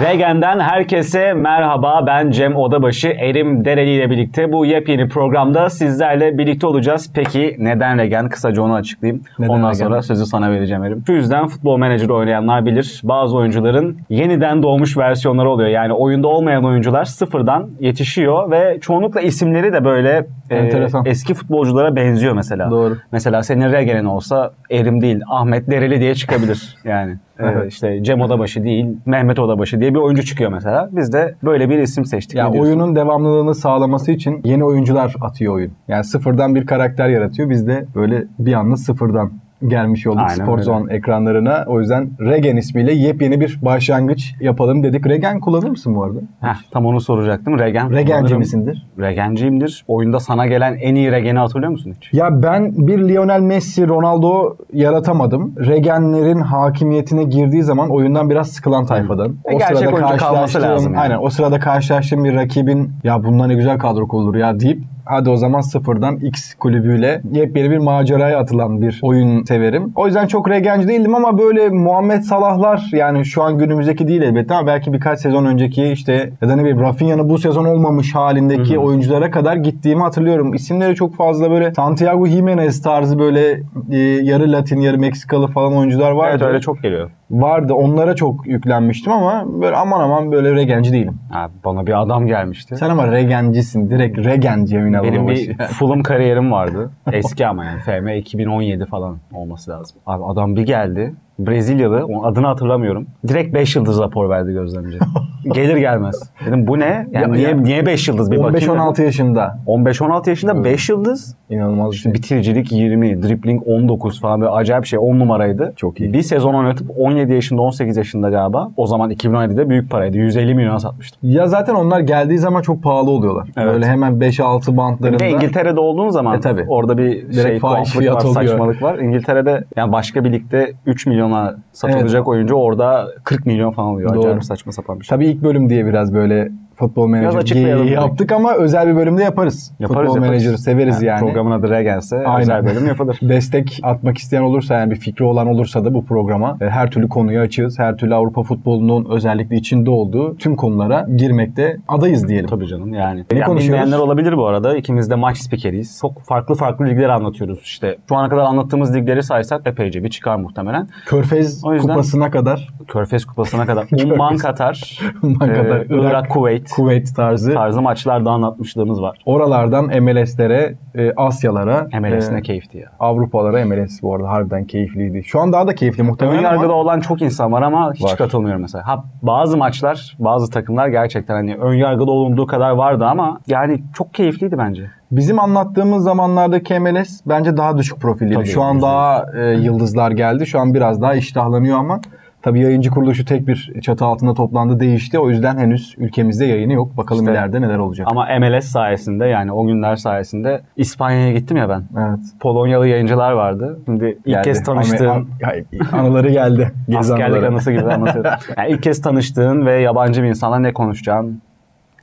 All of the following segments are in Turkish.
Regen'den herkese merhaba. Ben Cem Odabaşı, Erim Dereli ile birlikte bu yepyeni programda sizlerle birlikte olacağız. Peki neden Regen? Kısaca onu açıklayayım. Neden Ondan Regen? sonra sözü sana vereceğim Erim. Şu yüzden futbol menajeri oynayanlar bilir. Bazı oyuncuların yeniden doğmuş versiyonları oluyor. Yani oyunda olmayan oyuncular sıfırdan yetişiyor ve çoğunlukla isimleri de böyle e, eski futbolculara benziyor mesela. Doğru. Mesela senin Regen'in olsa Erim değil, Ahmet Dereli diye çıkabilir yani. Ee, Evet. işte Cem Odabaşı değil, Mehmet Odabaşı diye bir oyuncu çıkıyor mesela. Biz de böyle bir isim seçtik. Ya Ne diyorsun? oyunun devamlılığını sağlaması için yeni oyuncular atıyor oyun. Yani sıfırdan bir karakter yaratıyor. Biz de böyle bir anda sıfırdan gelmiş olduk Aynen öyle. Zone ekranlarına. O yüzden Regen ismiyle yepyeni bir başlangıç yapalım dedik. Regen kullanır mısın bu arada? Heh, tam onu soracaktım. Regen. Regenci misindir? Regenciyimdir. Oyunda sana gelen en iyi Regen'i hatırlıyor musun hiç? Ya ben bir Lionel Messi, Ronaldo yaratamadım. Regenlerin hakimiyetine girdiği zaman oyundan biraz sıkılan tayfadan. E, gerçek oyuncu kalması karşılaştığım- lazım yani. Aynen o sırada karşılaştığım bir rakibin ya bundan ne güzel kadro kurulur ya deyip hadi o zaman sıfırdan X kulübüyle yepyeni bir maceraya atılan bir oyun severim. O yüzden çok regenci değildim ama böyle Muhammed Salahlar yani şu an günümüzdeki değil elbette ama belki birkaç sezon önceki işte ya da ne bileyim Rafinha'nın bu sezon olmamış halindeki oyunculara kadar gittiğimi hatırlıyorum. İsimleri çok fazla böyle Santiago Jimenez tarzı böyle e, yarı Latin yarı Meksikalı falan oyuncular vardı. Evet öyle çok geliyor. Vardı. Onlara çok yüklenmiştim ama böyle aman aman böyle regenci değilim. Ha, bana bir adam gelmişti. Sen ama regencisin. Direkt regenci Emin Benim bir Fulham kariyerim vardı. Eski ama yani FM 2017 falan olması lazım. Abi adam bir geldi. Brezilyalı. Onun adını hatırlamıyorum. Direkt 5 yıldız rapor verdi gözlemci. Gelir gelmez. Dedim bu ne? Yani Ya- niye ya- niye 5 yıldız bir bakayım. 15-16 yaşında. 15-16 yaşında 5 yıldız. İnanılmaz bir şey. Bitiricilik 20, dribbling 19 falan böyle acayip şey 10 numaraydı. Çok iyi. Bir sezon oynatıp 17 yaşında 18 yaşında galiba. O zaman 2017'de büyük paraydı. 150 milyon satmıştım. Ya zaten onlar geldiği zaman çok pahalı oluyorlar. Evet. Böyle hemen 5-6 Bir de İngiltere'de olduğun zaman E, tabii. orada bir şey fahiş tuhaflık fiyat var, oluyor. saçmalık var. İngiltere'de yani başka bir ligde 3 milyona satılacak oyuncu orada 40 milyon falan oluyor. Doğru. Acayip saçma sapan bir şey. Tabii ilk bölüm diye biraz böyle futbol menajer açıklayalım geyiği direkt. yaptık ama özel bir bölümde yaparız. Yaparız, futbol menajeri severiz yani. Programın adı Regens'e özel bölüm yapılır. Destek atmak isteyen olursa yani bir fikri olan olursa da bu programa e, her türlü konuyu açığız. Her türlü Avrupa futbolunun özellikle içinde olduğu tüm konulara girmekte adayız diyelim. Tabii canım yani. Ne yani konuşuyoruz? bilmeyenler olabilir bu arada. İkimiz de maç spikeriyiz. Çok farklı farklı ligler anlatıyoruz işte. Şu ana kadar anlattığımız ligleri saysak epeyce bir çıkar muhtemelen. Körfez O yüzden- kupasına kadar Körfez Kupası'na kadar. Umman Katar, Umman e, Katar, Irak, Irak, Kuveyt Kuveyt tarzı tarzı maçlarda anlatmışlığımız var. oralardan MLS'lere, e, Asyalara, MLS e, ne keyifti ya. Avrupalara MLS bu arada harbiden keyifliydi. Şu an daha da keyifli Ön muhtemelen yargıda ama olan çok insan var ama hiç Var. katılmıyorum mesela. Ha, bazı maçlar, bazı takımlar gerçekten hani ön yargıda olunduğu kadar vardı ama yani çok keyifliydi bence. bizim anlattığımız zamanlardaki MLS bence daha düşük profilliydi. Tabii, Şu an daha e, yıldızlar geldi. Şu an biraz daha iştahlanıyor ama tabii yayıncı kuruluşu tek bir çatı altında toplandı değişti. O yüzden henüz ülkemizde yayını yok. Bakalım İşte- ileride neler olacak. Ama MLS sayesinde yani o günler sayesinde İspanya'ya gittim ya ben. Evet. Polonyalı yayıncılar vardı. Şimdi ilk Geldi. kez tanıştığım Ama- Ay, anıları geldi. Gezi askerlik anıları. anısı gibi anlatıyorum. Yani ilk kez tanıştığın ve yabancı bir insanla ne konuşacağın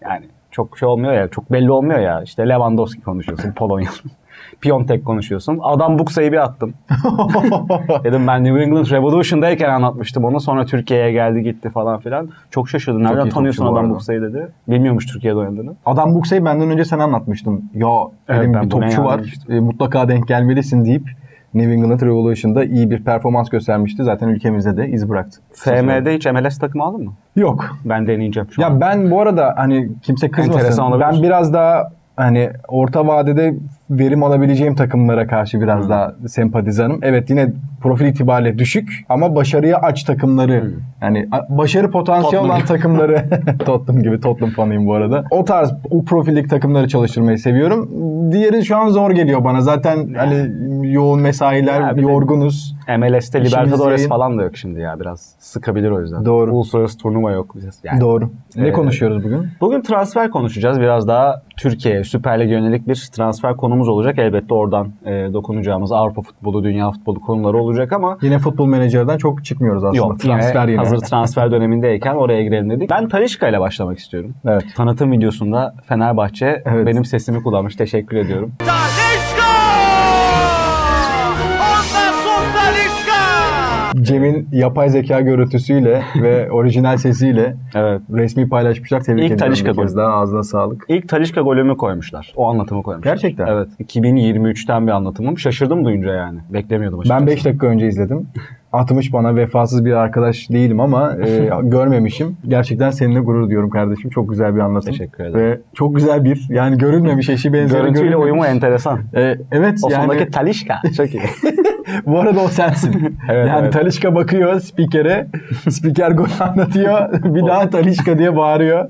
yani çok şey olmuyor ya, çok belli olmuyor ya. İşte Lewandowski konuşuyorsun, Polonyalı. Piontek konuşuyorsun. Adam Buksa'yı bir attım. Dedim ben New England Revolution'dayken anlatmıştım onu. Sonra Türkiye'ye geldi gitti falan filan. Çok şaşırdım. Nereden iyi tanıyorsun Adam. Buksa'yı dedi. Bilmiyormuş Türkiye'de oynadığını. Adam Buksa'yı benden önce sen anlatmıştın. Ya Evet, dedim bir topçu var. e, mutlaka denk gelmelisin deyip New England Revolution'da iyi bir performans göstermişti. Zaten ülkemizde de iz bıraktı. FM'de hiç MLS takımı aldın mı? Yok. Ben deneyeceğim şu an. Ya ben bu arada hani kimse kızmasın. Ben biraz daha hani orta vadede verim alabileceğim takımlara karşı biraz daha sempatizanım. Evet yine profil itibariyle düşük ama başarıya aç takımları yani a- başarı potansiyeli Tottenham olan takımları Tottenham gibi Tottenham fanıyım bu arada. O tarz o profillik takımları çalıştırmayı seviyorum. Diğeri şu an zor geliyor bana. Zaten hani yoğun mesailer, Ya yorgunuz. MLS'te Libertadores yayın. falan da yok şimdi ya biraz. Sıkabilir o yüzden. Doğru. Uluslararası turnuva yok. Yani. Doğru. Ne Ee, konuşuyoruz bugün? Bugün transfer konuşacağız. Biraz daha Türkiye Süper Lig'e yönelik bir transfer konumuz olacak. Elbette oradan e, dokunacağımız Avrupa futbolu, dünya futbolu konuları olacak ama Yine futbol menajerden çok çıkmıyoruz aslında. yok. Transfer yine hazır transfer dönemindeyken oraya girelim dedik. Ben Talişka ile başlamak istiyorum. Evet. Tanıtım videosunda Fenerbahçe Evet. benim sesimi kullanmış. Teşekkür ediyorum. Talisca! Cem'in yapay zeka görüntüsüyle ve orijinal sesiyle Evet. resmi paylaşmışlar. Tebrik İlk ediyorum Talisca bir kez golü. daha. Ağzına sağlık. İlk Talişka golümü koymuşlar. O anlatımı koymuşlar. Gerçekten? Evet. 2023'ten bir anlatımım. Şaşırdım duyunca yani. Beklemiyordum açıkçası. Ben 5 dakika önce izledim. Atmış bana vefasız bir arkadaş değilim ama e, görmemişim. Gerçekten seninle gurur duyuyorum kardeşim. Çok güzel bir anlatım. Teşekkür ederim. Ve çok güzel bir yani görülmemiş eşi benzeri Görüntüyle görülmemiş. uyumu enteresan. E, evet O yani sondaki Talişka. Çok iyi. bu arada o sensin. Evet, yani evet. Talişka bakıyor spikere. Spiker gol anlatıyor. bir daha Talişka diye bağırıyor.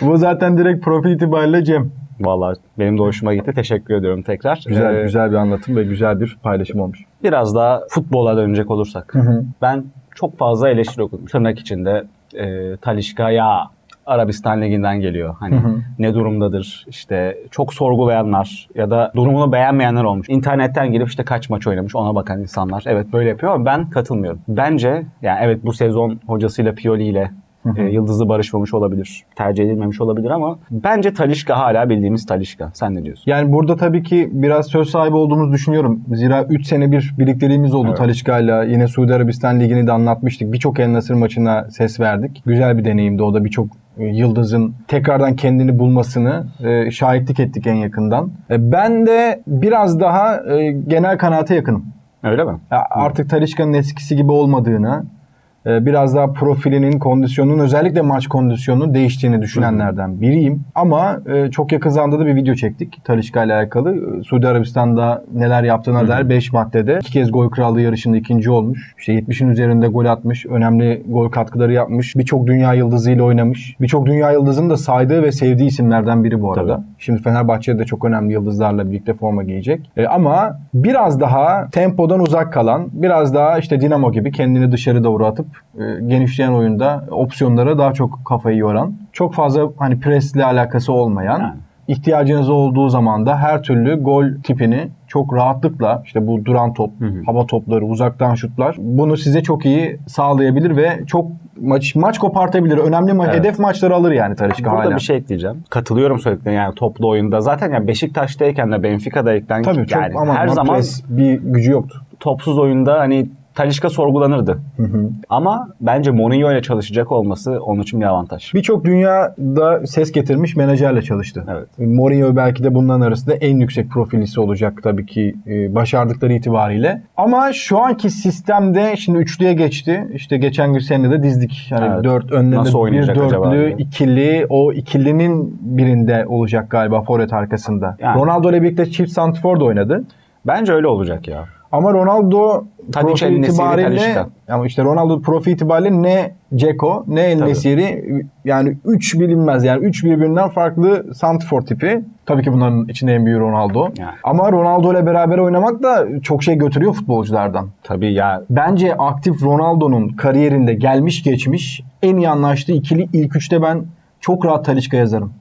Bu zaten direkt profil itibariyle Cem. Vallahi benim de hoşuma gitti. Teşekkür ediyorum tekrar. Güzel Ee, güzel bir anlatım ve güzel bir paylaşım olmuş. Biraz daha futbola dönecek olursak. hı. Ben çok fazla eleştiri okudum. Tırnak içinde e, Talişka ya Arabistan Ligi'nden geliyor. Hani Hı hı. ne durumdadır? İşte çok sorgulayanlar ya da durumunu beğenmeyenler olmuş. İnternetten girip işte kaç maç oynamış ona bakan insanlar. Evet böyle yapıyor ama ben katılmıyorum. Bence yani evet bu sezon hocasıyla Pioli ile e, Yıldız'ı barışmamış olabilir. Tercih edilmemiş olabilir ama bence Talişka hala bildiğimiz Talişka. Sen ne diyorsun? Yani burada tabii ki biraz söz sahibi olduğumuzu düşünüyorum. Zira 3 sene bir birlikteliğimiz oldu Evet. Talişka'yla. Yine Suudi Arabistan Ligi'ni de anlatmıştık. Birçok El Nasır maçına ses verdik. Güzel bir deneyimdi o da birçok yıldızın tekrardan kendini bulmasını e, şahitlik ettik en yakından. E, ben de biraz daha e, genel kanaate yakınım. Öyle mi? Ya artık Talişka'nın eskisi gibi olmadığını, e, biraz daha profilinin, kondisyonunun özellikle maç kondisyonunun değiştiğini düşünenlerden biriyim. Ama e, çok yakın zamanda da bir video çektik Talişka ile alakalı. E, Suudi Arabistan'da neler yaptığına dair 5 maddede. iki kez gol krallığı yarışında ikinci olmuş. İşte 70'in üzerinde gol atmış. Önemli gol katkıları yapmış. Birçok dünya yıldızıyla oynamış. Birçok dünya yıldızının da saydığı ve sevdiği isimlerden biri bu arada. Tabii. Şimdi Fenerbahçe'de de çok önemli yıldızlarla birlikte forma giyecek. E, ama biraz daha tempodan uzak kalan, biraz daha işte Dinamo gibi kendini dışarı doğru atıp e, genişleyen oyunda opsiyonlara daha çok kafayı yoran, çok fazla hani presle alakası olmayan, Yani. ihtiyacınız olduğu zaman da her türlü gol tipini çok rahatlıkla işte bu duran top, Hı hı. hava topları, uzaktan şutlar bunu size çok iyi sağlayabilir ve çok maç maç kopartabilir. Önemli ma- Evet. hedef maçları alır yani Burada hala. bir şey ekleyeceğim. Katılıyorum söylediklerine yani toplu oyunda. Zaten yani Beşiktaş'tayken de Benfica'dayken Tabii çok yani ama her ama zaman bir gücü yoktu. topsuz oyunda hani Talişka sorgulanırdı. Hı hı. Ama bence Mourinho ile çalışacak olması onun için bir avantaj. Birçok dünyada ses getirmiş menajerle çalıştı. Evet. Mourinho belki de bunların arasında en yüksek profilisi olacak tabii ki e, başardıkları itibariyle. Ama şu anki sistemde şimdi üçlüye geçti. İşte geçen gün seninle de dizdik. Yani Evet. dört önlerinde Nasıl bir oynayacak acaba dörtlü, diye. ikili. O ikilinin birinde olacak galiba forvet arkasında. Yani. Ronaldo ile birlikte çift santrfor da oynadı. Bence öyle olacak ya. Ama Ronaldo Tadic, profil El Nesiri, itibariyle ama işte Ronaldo profil itibariyle ne Ceko ne El Tabii. Nesiri yani üç bilinmez yani üç birbirinden farklı santrfor tipi. Tabii ki bunların içinde en büyüğü Ronaldo. Yani. Ama Ronaldo ile beraber oynamak da çok şey götürüyor futbolculardan. Tabii ya Bence aktif Ronaldo'nun kariyerinde gelmiş geçmiş en iyi anlaştığı ikili ilk üçte ben çok rahat Talisca yazarım.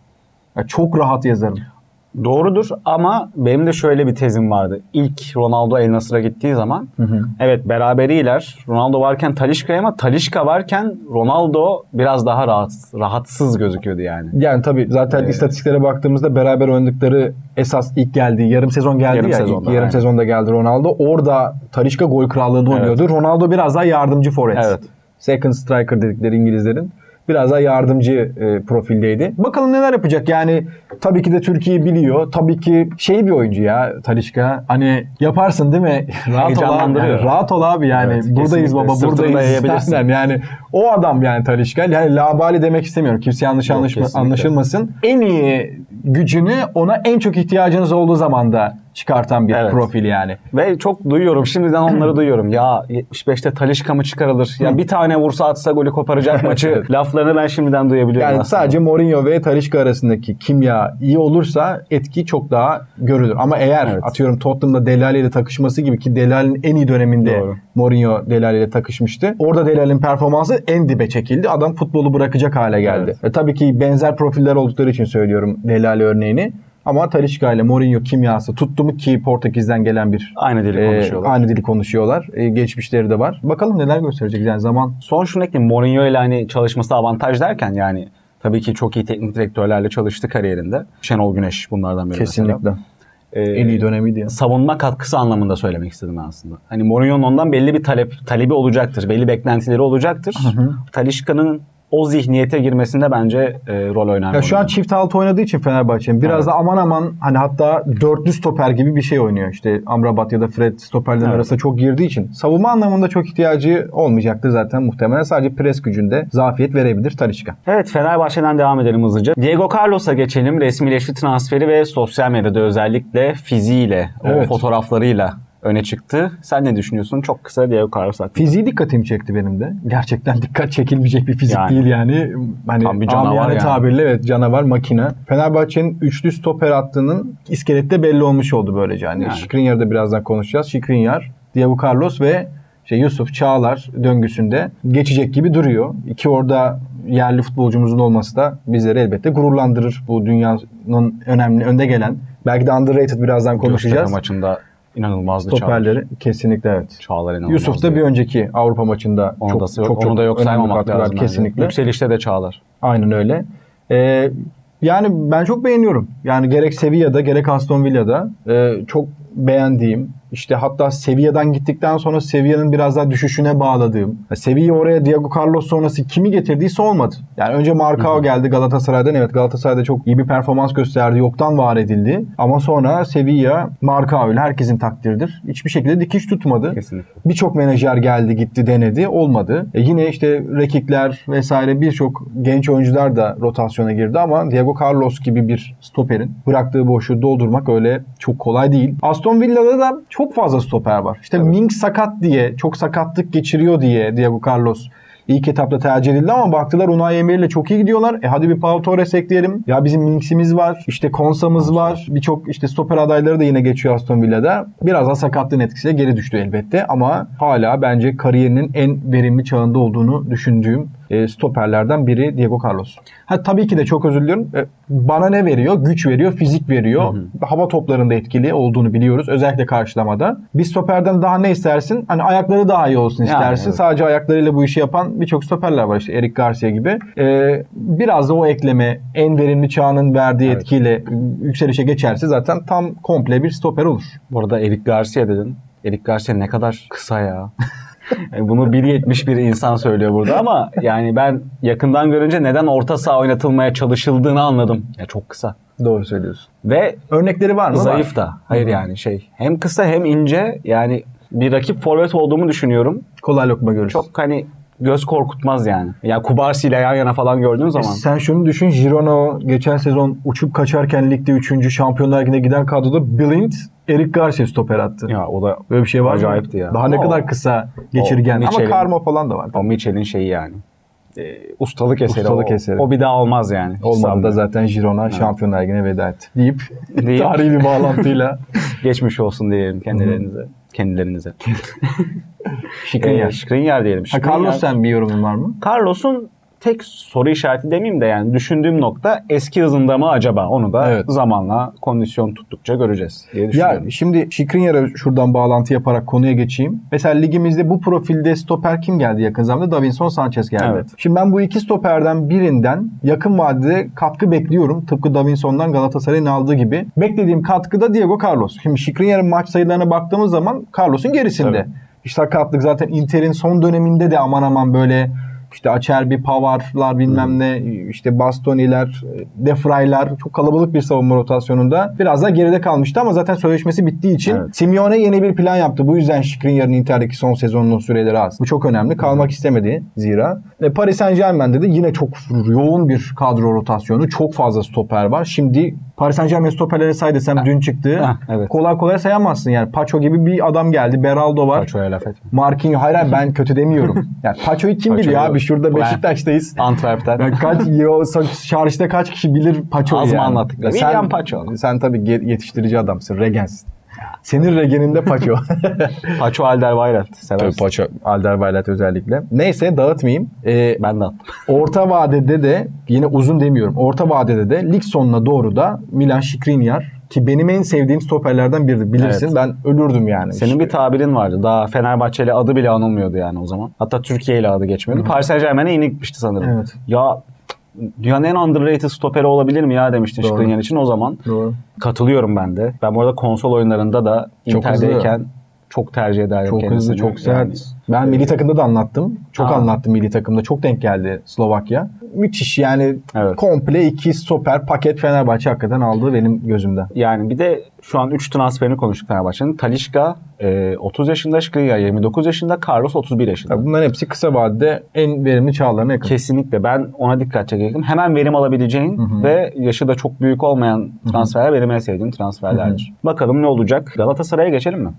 Ya çok rahat yazarım. Doğrudur ama benim de şöyle bir tezim vardı. İlk Ronaldo El Nasır'a gittiği zaman evet beraberiler. Ronaldo varken Talişka'ya ama Talişka varken Ronaldo biraz daha rahat, rahatsız gözüküyordu yani. Yani tabii zaten Ee, istatistiklere baktığımızda beraber oynadıkları esas ilk geldiği yarım sezon geldi Yarım ya. sezonda, ilk yarım sezonda geldi Ronaldo. Orada Talişka gol krallığında Evet. oynuyordu. Ronaldo biraz daha yardımcı forvet. Evet. Second striker dedikleri İngilizlerin. Biraz daha yardımcı e, profildeydi. Bakalım neler yapacak. Yani tabii ki de Türkiye'yi biliyor. Tabii ki şey bir oyuncu ya Talişka. Hani yaparsın değil mi? rahat ol abi. Yani rahat ol abi yani. Evet, buradayız baba buradayız. yani o adam yani Talişka. Yani labali demek istemiyorum. Kimse yanlış Yok, anlaşma, kesinlikle. anlaşılmasın. En iyi gücünü ona en çok ihtiyacınız olduğu zaman da çıkartan bir Evet. profil yani. Ve çok duyuyorum. Şimdiden onları duyuyorum. Ya 75'te Talişka mı çıkarılır? Ya bir tane vursa atsa golü koparacak maçı. Laflarını ben şimdiden duyabiliyorum Yani aslında. sadece Mourinho ve Talişka arasındaki kimya iyi olursa etki çok daha görülür. Ama eğer Evet. atıyorum Tottenham'da Delali ile takışması gibi ki Delali'nin en iyi döneminde Doğru. Mourinho Delali ile takışmıştı. Orada Delali'nin performansı en dibe çekildi. Adam futbolu bırakacak hale geldi. Evet. E, tabii ki benzer profiller oldukları için söylüyorum Delali örneğini. Ama Talişka ile Mourinho kimyası tuttu mu ki Portekiz'den gelen bir Aynı dili e, konuşuyorlar. aynı dili konuşuyorlar. E, geçmişleri de var. Bakalım neler gösterecek yani zaman. Son şunu ekleyeyim. Mourinho ile hani çalışması avantaj derken yani tabii ki çok iyi teknik direktörlerle çalıştı kariyerinde. Şenol Güneş bunlardan biri mesela. Kesinlikle. e, En iyi dönemiydi ya. savunma katkısı anlamında söylemek istedim aslında. Hani Mourinho'nun ondan belli bir talep talebi olacaktır. Belli beklentileri olacaktır. Talişka'nın o zihniyete girmesinde bence e, rol oynar. Ya şu an çift altı oynadığı için Fenerbahçe'nin biraz Evet. da aman aman hani hatta dörtlü stoper gibi bir şey oynuyor. İşte Amrabat ya da Fred stoperlerin Evet. arasında çok girdiği için savunma anlamında çok ihtiyacı olmayacaktı zaten muhtemelen. Sadece pres gücünde zafiyet verebilir Talişka. Evet Fenerbahçe'den devam edelim hızlıca. Diego Carlos'a geçelim. Resmileşti transferi ve sosyal medyada özellikle fiziğiyle, o Evet. fotoğraflarıyla öne çıktı. Sen ne düşünüyorsun? Çok kısa Diego Carlos hakkında. Fiziği dikkatimi çekti benim de. Gerçekten dikkat çekilmeyecek bir fizik Yani. değil yani. Hani Tam bir canavar yani. tabirle evet canavar makine. Fenerbahçe'nin üçlü stoper attığının iskelette belli olmuş oldu böylece. Hani Yani. Skriniar'da birazdan konuşacağız. Skriniar, Diego Carlos ve şey Yusuf Çağlar döngüsünde geçecek gibi duruyor. İki orada yerli futbolcumuzun olması da bizleri elbette gururlandırır. Bu dünyanın önemli önde gelen belki de underrated birazdan konuşacağız. maçında inanılmazdı Çağlar. Stoperleri kesinlikle evet. Çağlar inanılmazdı. Yusuf da bir önceki Avrupa maçında onu çok, da, çok, yok, çok, onu da yok saymamak lazım. bence. Kesinlikle. Yükselişte de Çağlar. Aynen öyle. Ee, yani ben çok beğeniyorum. Yani gerek Sevilla'da gerek Aston Villa'da e, çok beğendiğim işte hatta Sevilla'dan gittikten sonra Sevilla'nın biraz daha düşüşüne bağladığım. Sevilla oraya Diego Carlos sonrası kimi getirdiyse olmadı. Yani önce Marcao geldi Galatasaray'dan. Evet Galatasaray'da çok iyi bir performans gösterdi. Yoktan var edildi. Ama sonra Sevilla Marcao ile herkesin takdiridir. Hiçbir şekilde dikiş tutmadı. Birçok menajer geldi gitti denedi olmadı. E yine işte Rekikler vesaire birçok genç oyuncular da rotasyona girdi ama Diego Carlos gibi bir stoperin bıraktığı boşluğu doldurmak öyle çok kolay değil. Aston Villa'da da çok fazla stoper var. İşte Mink sakat diye çok sakatlık geçiriyor diye Diego Carlos ilk etapta tercih edildi ama baktılar Unai Emery ile çok iyi gidiyorlar. E hadi bir Pau Torres ekleyelim. Ya bizim Minks'imiz var. işte Konsa'mız var. Birçok işte stoper adayları da yine geçiyor Aston Villa'da. Biraz daha sakatlığın etkisiyle geri düştü elbette ama hala bence kariyerinin en verimli çağında olduğunu düşündüğüm e, stoperlerden biri Diego Carlos. Ha tabii ki de çok özür diliyorum. E, bana ne veriyor? Güç veriyor, fizik veriyor. Hava toplarında etkili olduğunu biliyoruz. Özellikle karşılamada. Bir stoperden daha ne istersin? Hani ayakları daha iyi olsun Yani, istersin. evet. Sadece ayaklarıyla bu işi yapan birçok stoperler var işte Eric Garcia gibi. Ee, biraz da o ekleme en verimli çağının verdiği Evet. etkiyle yükselişe geçerse zaten tam komple bir stoper olur. Bu arada Eric Garcia dedin. Eric Garcia ne kadar kısa ya. Bunu 1.70 bir insan söylüyor burada ama yani ben yakından görünce neden orta saha oynatılmaya çalışıldığını anladım. Ya çok kısa. Doğru söylüyorsun. Ve Örnekleri var mı? zayıf da. Hayır yani şey hem kısa hem ince yani bir rakip forvet olduğumu düşünüyorum. Kolay lokma görürsün. Çok hani göz korkutmaz yani. Ya Kubarsi ile yan yana falan gördüğün zaman. Sen şunu düşün. Girona geçen sezon uçup kaçarken ligde 3. Şampiyonlar Ligi'ne giden kadroda Blind, Eric Garcia stoper attı. Ya o da Böyle bir şey var? Acayipti ya. Daha ne Ama kadar o- kısa geçirgen. Ama Michelin- karma falan da var. o Michel'in şeyi yani. Ee, ustalık eseri. Ustalık o, eseri. O bir daha olmaz yani. Olmadı da zaten Girona Şampiyonlar Ligi'ne veda etti. Deyip Deyip- tarihi bir bağlantıyla Geçmiş olsun diyelim kendilerinize. Kendilerinize. Şikrinyar. Ee, Skriniar diyelim. Ha, Carlos sen bir yorumun var mı? Carlos'un tek soru işareti demeyeyim de yani düşündüğüm nokta eski hızında mı acaba? Onu da Evet. zamanla kondisyon tuttukça göreceğiz diye düşünüyorum. Ya şimdi Şikrinyar'a şuradan bağlantı yaparak konuya geçeyim. Mesela ligimizde bu profilde stoper kim geldi yakın zamanda? Davinson Sanchez geldi. Evet. Şimdi ben bu iki stoperden birinden yakın vadede katkı bekliyorum. Tıpkı Davinson'dan Galatasaray'ın aldığı gibi. Beklediğim katkı da Diego Carlos. Şimdi Şikrinyar'ın maç sayılarına baktığımız zaman Carlos'un gerisinde. Tabii. Sakatlık zaten Inter'in son döneminde de aman aman böyle işte Acerbi, Pavar'lar bilmem ne, işte Bastoni'ler, Defray'lar çok kalabalık bir savunma rotasyonunda biraz daha geride kalmıştı ama zaten sözleşmesi bittiği için Evet. Simeone yeni bir plan yaptı. Bu yüzden Skriniar'ın Inter'deki son sezonunun süreleri az. Bu çok önemli. Kalmak istemedi zira. Ve Paris Saint Germain'de de yine çok yoğun bir kadro rotasyonu. Çok fazla stoper var. Şimdi Paris Saint Germain stoperleri say desem dün çıktı. Heh, evet. Kolay kolay sayamazsın yani. Paço gibi bir adam geldi. Beraldo var. Paço'ya laf etme. Marquinhos hayır ben kötü demiyorum. Yani Paço'yu kim biliyor abi? Şurada Ben- Beşiktaş'tayız. Antwerp'ten. Yani kaç yo, çarşıda kaç kişi bilir Paço'yu Az mı yani? anlattık? Ya William Paço. Sen tabii yetiştirici adamsın. Regensin. Senin regeninde Paço. Paço Alderweireld. Tabii Seversin. Paço. Alderweireld özellikle. Neyse dağıtmayayım. Ee, Ben de attım. orta vadede de yine uzun demiyorum. Orta vadede de lig sonuna doğru da Milan Skriniar ki benim en sevdiğim stoperlerden biridir. Bilirsin Evet. ben ölürdüm yani. Senin bir tabirin vardı. Daha Fenerbahçeli adı bile anılmıyordu yani o zaman. Hatta Türkiye ile adı geçmiyordu. Paris Saint Germain'e yeni gitmişti sanırım. Evet. Ya dünyanın en underrated stoperi olabilir mi ya demiştin. Skriniar için o zaman. Doğru. Katılıyorum ben de. Ben bu arada konsol oyunlarında da Çok Inter'deyken çok tercih ederdim Çok kendisini. hızlı, çok sert. Yani ben milli takımda da anlattım. Çok Ha. anlattım milli takımda. Çok denk geldi Slovakya. Müthiş yani Evet. komple iki stoper paket Fenerbahçe hakikaten aldı benim gözümde. Yani bir de şu an 3 transferini konuştuk Fenerbahçe'nin. Talişka e, 30 yaşında, Skriniar 29 yaşında, Carlos 31 yaşında. Ya bunların hepsi kısa vadede en verimli çağlarına yakın. Kesinlikle ben ona dikkat çekeyim. Hemen verim alabileceğin ve yaşı da çok büyük olmayan transferler benim en sevdiğim transferlerdir. Bakalım ne olacak? Galatasaray'a geçelim mi?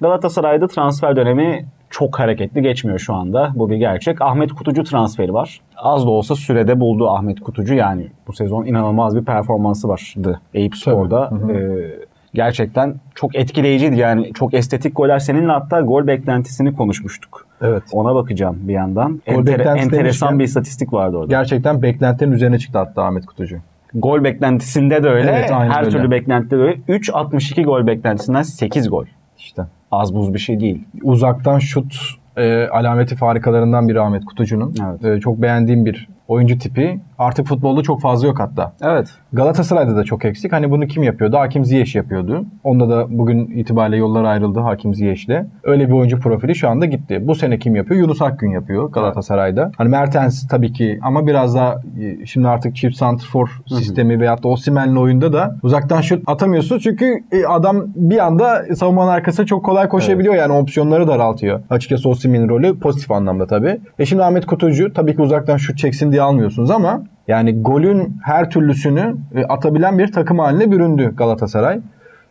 Galatasaray'da transfer dönemi çok hareketli geçmiyor şu anda. Bu bir gerçek. Ahmet Kutucu transferi var. Az da olsa sürede buldu Ahmet Kutucu. Yani bu sezon inanılmaz bir performansı vardı Eyüp Spor'da. Ee, gerçekten çok etkileyiciydi. Yani çok estetik goller. Seninle hatta gol beklentisini konuşmuştuk. Evet. Ona bakacağım bir yandan. Gol beklentisi enteresan demişken- bir istatistik vardı orada. Gerçekten beklentilerin üzerine çıktı hatta Ahmet Kutucu. Gol beklentisinde de öyle. Evet, her öyle. türlü beklentide de öyle. 3.62 gol beklentisinden 8 gol. İşte. Az buz bir şey değil. Uzaktan şut e, alameti farikalarından biri Ahmet Kutucu'nun. Evet. E, çok beğendiğim bir oyuncu tipi. Artık futbolda çok fazla yok hatta. Evet. Galatasaray'da da çok eksik. Hani bunu kim yapıyordu? Hakim Ziyech yapıyordu. Onda da bugün itibariyle yollar ayrıldı Hakim Ziyech'le. Öyle bir oyuncu profili şu anda gitti. Bu sene kim yapıyor? Yunus Akgün yapıyor Galatasaray'da. Hani Mertens tabii ki ama biraz daha e, şimdi artık çift santrfor sistemi veyahut da Osimhen'le oyunda da uzaktan şut atamıyorsun. Çünkü e, adam bir anda savunmanın arkasına çok kolay koşabiliyor. Yani opsiyonları daraltıyor. Açıkçası Osimhen'in rolü pozitif anlamda tabii. E şimdi Ahmet Kutucu tabii ki uzaktan şut çeksin diye almıyorsunuz ama yani golün her türlüsünü e, atabilen bir takım haline büründü Galatasaray.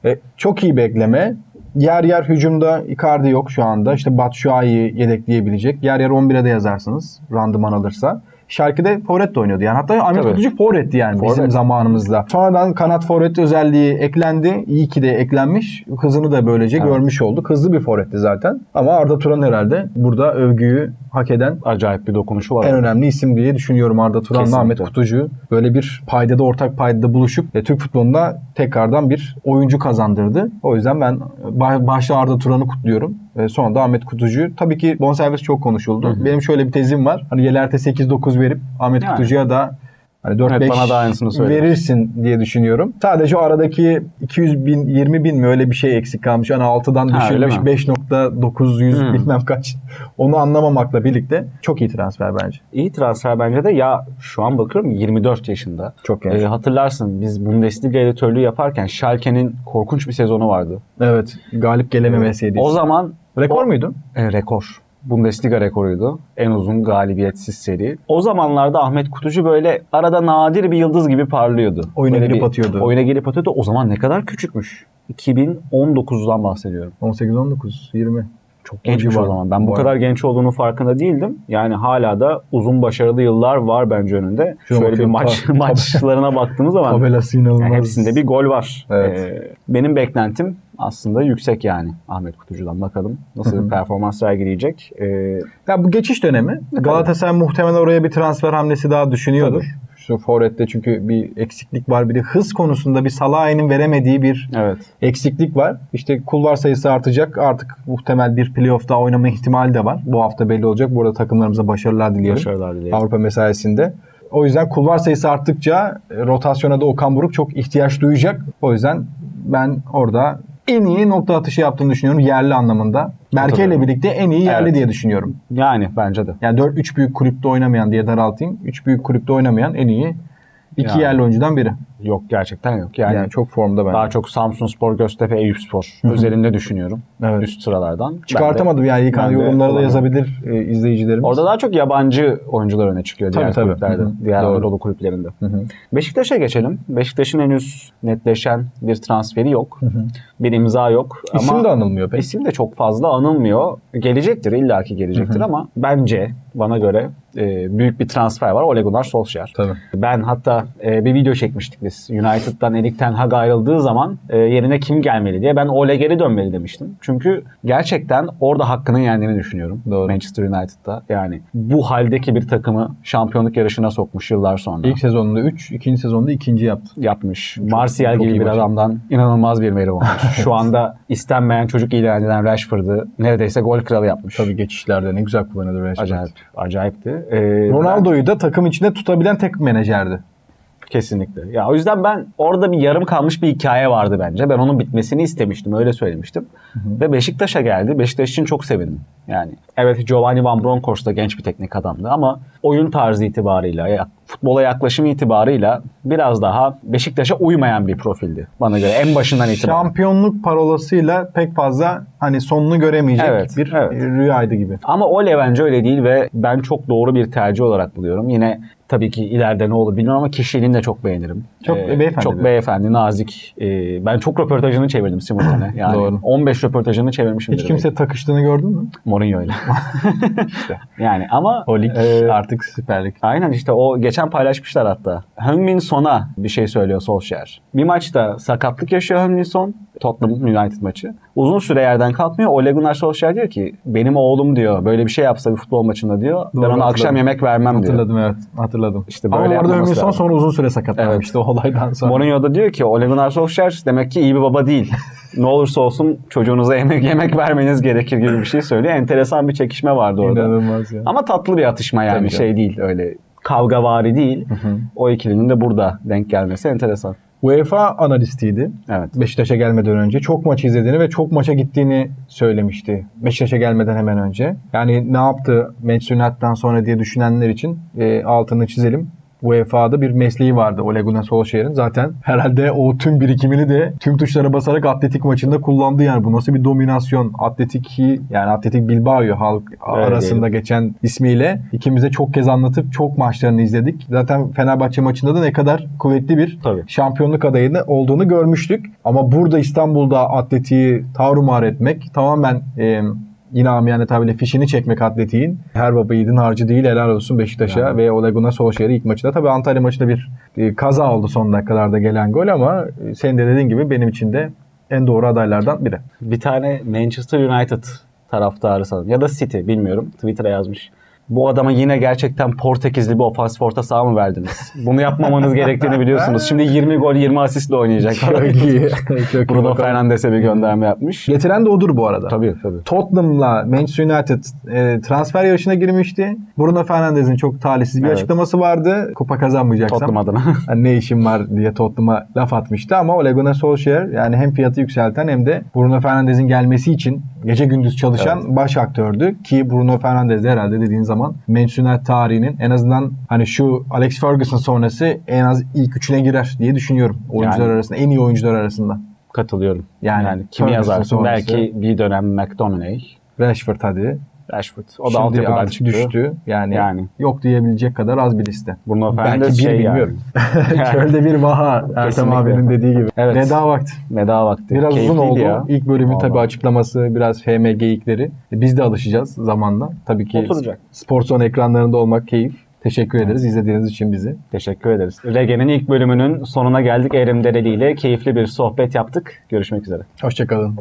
E, çok iyi bekleme. Yer yer hücumda Icardi yok şu anda. İşte Batshuayi'yi yedekleyebilecek. Yer yer 11'e de yazarsınız randıman alırsa. Schalke'de forvet de oynuyordu yani. Hatta Ahmet Tabii. Kutucu forvetti yani bizim Forvet. zamanımızda. Sonradan kanat forvet özelliği eklendi. İyi ki de eklenmiş. Hızını da böylece Evet. görmüş olduk. Hızlı bir forvetti zaten. Ama Arda Turan herhalde burada övgüyü hak eden Acayip bir dokunuşu var. en önemli isim diye düşünüyorum Arda Turan'la Kesinlikle. Ahmet Kutucu. Böyle bir paydada ortak paydada buluşup e, Türk futbolunda tekrardan bir oyuncu kazandırdı. O yüzden ben ba- başta Arda Turan'ı kutluyorum. E, sonra da Ahmet Kutucu. Tabii ki bonservis çok konuşuldu. Benim şöyle bir tezim var. Hani Yeler'te 8-9 verip Ahmet Yani. Kutucu'ya da Hani 4-5 Evet, bana da aynısını verirsin diye düşünüyorum. Sadece o aradaki 200 bin, 20 bin mi öyle bir şey eksik kalmış. Hani 6'dan Ha, düşürmüş mi? 5.900 Hmm. bilmem kaç. Onu anlamamakla birlikte çok iyi transfer bence. İyi transfer bence de. Ya şu an bakıyorum 24 yaşında. Çok genç. Ee, hatırlarsın biz Bundesliga editörlüğü yaparken Schalke'nin korkunç bir sezonu vardı. Evet. Galip gelememesiydi. O zaman Rekor o- muydu? E, rekor. Bundesliga rekoruydu. En uzun galibiyetsiz seri. O zamanlarda Ahmet Kutucu böyle arada nadir bir yıldız gibi parlıyordu. Oyuna Böyle bir- atıyordu. Oyuna girip atıyordu. O zaman ne kadar küçükmüş. 2019'dan bahsediyorum. 18 19 20. Çok gençmiş O zaman. Ben bu Var. kadar genç olduğunu farkında değildim. Yani hala da uzun başarılı yıllar var bence önünde. Şuna Şöyle bir maç maçlarına baktığımız zaman Tabelası inanılmaz. yani hepsinde bir gol var. Evet. Ee, benim beklentim aslında yüksek yani Ahmet Kutucu'dan. Bakalım nasıl bir performans sergileyecek. Ee, Ya bu geçiş dönemi. Galatasaray muhtemelen oraya bir transfer hamlesi daha düşünüyordur. Şu forvette çünkü bir eksiklik var. Bir de hız konusunda bir Salah'ın veremediği bir evet. eksiklik var. İşte kulvar sayısı artacak. Artık muhtemel bir playoff daha oynama ihtimali de var. Bu hafta belli olacak. Bu arada takımlarımıza başarılar diliyorum. Başarılar dilerim. Avrupa mesaisinde. O yüzden kulvar sayısı arttıkça rotasyona da Okan Buruk çok ihtiyaç duyacak. O yüzden ben orada en iyi nokta atışı yaptığını düşünüyorum yerli anlamında. Berke ile birlikte en iyi yerli Evet. diye düşünüyorum. Yani bence de. Yani 4 3 büyük kulüpte oynamayan diye daraltayım. 3 büyük kulüpte oynamayan en iyi iki Yani. yerli oyuncudan biri. Yok gerçekten yok. Yani, Yani, çok formda bence. daha çok Samsun Spor, Göztepe, Eyüp Spor özelinde düşünüyorum. Evet. Üst sıralardan. Ben de- Çıkartamadım yani İlkan ben yorumlara da yazabilir e, izleyicilerimiz. Orada daha çok yabancı oyuncular öne çıkıyor diğer Tabii, tabii. kulüplerde. Hı hı. Diğer Doğru. Anadolu kulüplerinde. Hı hı. Beşiktaş'a geçelim. Beşiktaş'ın henüz netleşen bir transferi yok. Bir imza yok. İsim ama de anılmıyor pek. İsim de çok fazla anılmıyor. Gelecektir, illaki gelecektir ama bence bana göre e, büyük bir transfer var. Ole Gunnar Solskjaer. Tabii. Ben hatta e, bir video çekmiştik biz. United'dan Erik Ten Hag ayrıldığı zaman e, yerine kim gelmeli diye. Ben Ole geri dönmeli demiştim. Çünkü gerçekten orada hakkının yendiğini düşünüyorum. Doğru. Manchester United'da. Yani bu haldeki bir takımı şampiyonluk yarışına sokmuş yıllar sonra. İlk sezonunda 3, ikinci sezonda ikinci yaptı. yapmış. Martial çok gibi iyi bir başarı. adamdan inanılmaz bir verim olmuş. Şu anda istenmeyen çocuk ilan edilen Rashford'ı neredeyse gol kralı yapmış. Tabii geçişlerde ne güzel kullanıyordu Rashford. Acayip, acayipti. e, Ronaldo'yu da takım içinde tutabilen tek menajerdi. Kesinlikle. Ya o yüzden ben orada bir yarım kalmış bir hikaye vardı bence. Ben onun bitmesini istemiştim. Öyle söylemiştim. Ve Beşiktaş'a geldi. Beşiktaş için çok sevindim. Yani evet Giovanni Van Bronckhorst da genç bir teknik adamdı ama oyun tarzı itibarıyla, futbola yaklaşım itibarıyla biraz daha Beşiktaş'a uymayan bir profildi bana göre en başından itibaren. Şampiyonluk parolasıyla pek fazla hani sonunu göremeyecek Evet, bir evet. rüyaydı gibi. Ama Ole bence öyle değil ve ben çok doğru bir tercih olarak buluyorum. Yine tabii ki ileride ne olur bilmiyorum ama kişiliğini de çok beğenirim. Çok beyefendi Çok beyefendi, nazik. Ee, ben çok röportajını çevirdim simultane. Yani Doğru. 15 röportajını çevirmişim. Hiç kimse takıştığını gördün mü? Mourinho'yla. Yani ama O lig e, artık Süper Lig. Aynen işte o geçen paylaşmışlar hatta. Heung-min Son'a bir şey söylüyor Solskjaer. Bir maçta sakatlık yaşıyor Heung-min Son. Tottenham United maçı. Uzun süre yerden kalkmıyor. Ole Gunnar Solskjaer diyor ki benim oğlum diyor böyle bir şey yapsa bir futbol maçında diyor ben Doğru, ona akşam hatırladım. yemek vermem diyor. Hatırladım evet. Hatırladım. İşte Ama böyle orada yapmaması Ümit Son sonra uzun süre sakatlanmıştı o olaydan sonra. Mourinho da diyor ki Ole Gunnar Solskjaer demek ki iyi bir baba değil. ne olursa olsun çocuğunuza yemek yemek vermeniz gerekir gibi bir şey söylüyor. Enteresan bir çekişme vardı orada. İnanılmaz ya. Ama tatlı bir atışma yani Tabii şey değil öyle kavgavari değil. O ikilinin de burada denk gelmesi enteresan. UEFA analistiydi. Evet. Beşiktaş'a gelmeden önce çok maç izlediğini ve çok maça gittiğini söylemişti. Beşiktaş'a gelmeden hemen önce. Yani ne yaptı Manchester United'dan sonra diye düşünenler için e, altını çizelim. UEFA'da bir mesleği vardı Ole Gunnar Solskjaer'in. Zaten herhalde o tüm birikimini de tüm tuşlara basarak Atletik maçında kullandı yani. Bu nasıl bir dominasyon? Atletik'i yani Atletik Bilbao'yu halk arasında geçen ismiyle ikimize çok kez anlatıp çok maçlarını izledik. Zaten Fenerbahçe maçında da ne kadar kuvvetli bir Tabii. şampiyonluk adayını olduğunu görmüştük. Ama burada İstanbul'da atletiği tarumar etmek tamamen e, yine amiyane tabirle fişini çekmek atletiğin her baba yiğidin harcı değil helal olsun Beşiktaş'a Yani. ve Ole Gunnar Solskjaer'in ilk maçında. Tabii Antalya maçında bir e, kaza oldu son dakikalarda gelen gol ama e, senin de dediğin gibi benim için de en doğru adaylardan biri. Bir tane Manchester United taraftarı sanırım ya da City bilmiyorum Twitter'a yazmış. Bu adama yine gerçekten Portekizli bir ofansif orta saha mı verdiniz? Bunu yapmamanız gerektiğini biliyorsunuz. Şimdi 20 gol 20 asistle oynayacak. Çok iyi. Çok Bruno. Fernandes'e bir gönderme yapmış. Getiren de odur bu arada. Tabii tabii. Tottenham'la Manchester United e, transfer yarışına girmişti. Bruno Fernandes'in çok talihsiz bir Evet. açıklaması vardı. Kupa kazanmayacaksam Tottenham adına. hani ne işim var diye Tottenham'a laf atmıştı ama Ole Gunnar Solskjaer yani hem fiyatı yükselten hem de Bruno Fernandes'in gelmesi için gece gündüz çalışan baş aktördü ki Bruno Fernandes de herhalde dediğin zaman United tarihinin en azından hani şu Alex Ferguson sonrası en az ilk üçüne girer diye düşünüyorum. Oyuncular Yani. arasında en iyi oyuncular arasında. Katılıyorum. Yani Yani, kimi yazarsın? sonrası. Belki bir dönem McTominay, Rashford hadi. Rashford. O da Şimdi altyapıdan artık çıktı. düştü. Yani, Yani. yok diyebilecek kadar az bir liste. Bruno Belki bir şey bilmiyorum. yani. Çölde bir vaha Ertem abinin dediği gibi. Evet. Veda vakti. Veda vakti. Biraz uzun Keyifliydi oldu. ya. İlk bölümün Vallahi. tabii açıklaması biraz FM geyikleri. E, Biz de alışacağız zamanla. Tabii ki Oturacak. Sportson ekranlarında olmak keyif. Teşekkür ederiz izlediğiniz için bizi. Teşekkür ederiz. Rege'nin ilk bölümünün sonuna geldik. Erim Dereli ile keyifli bir sohbet yaptık. Görüşmek üzere. Hoşçakalın.